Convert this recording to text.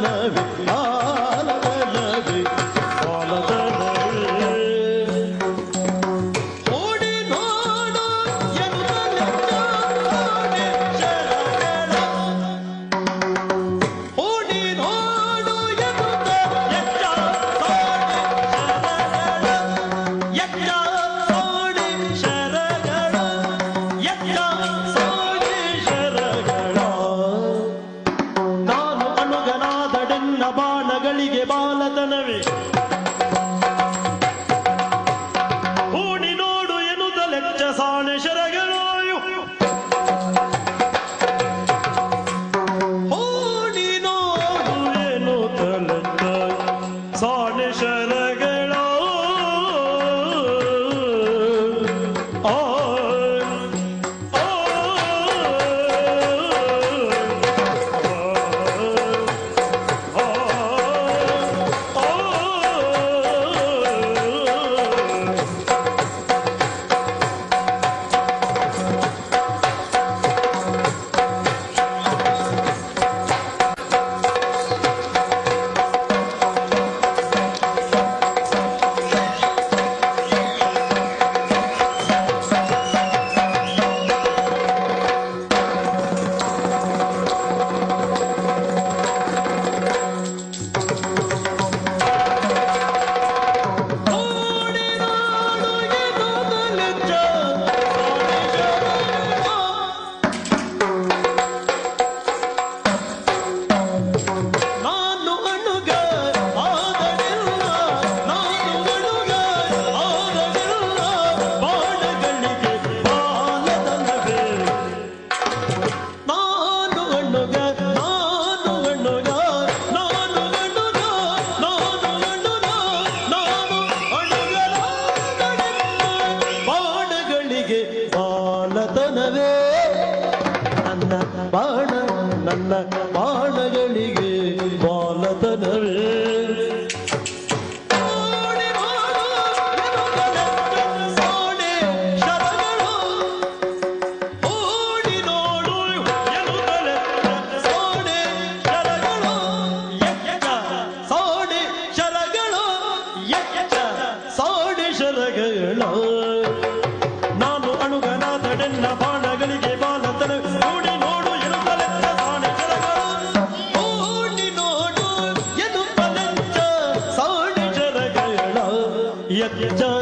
மனவில் ಬಾಲತನವೇ ನನ್ನ ಬಾಣ ನನ್ನ राज जा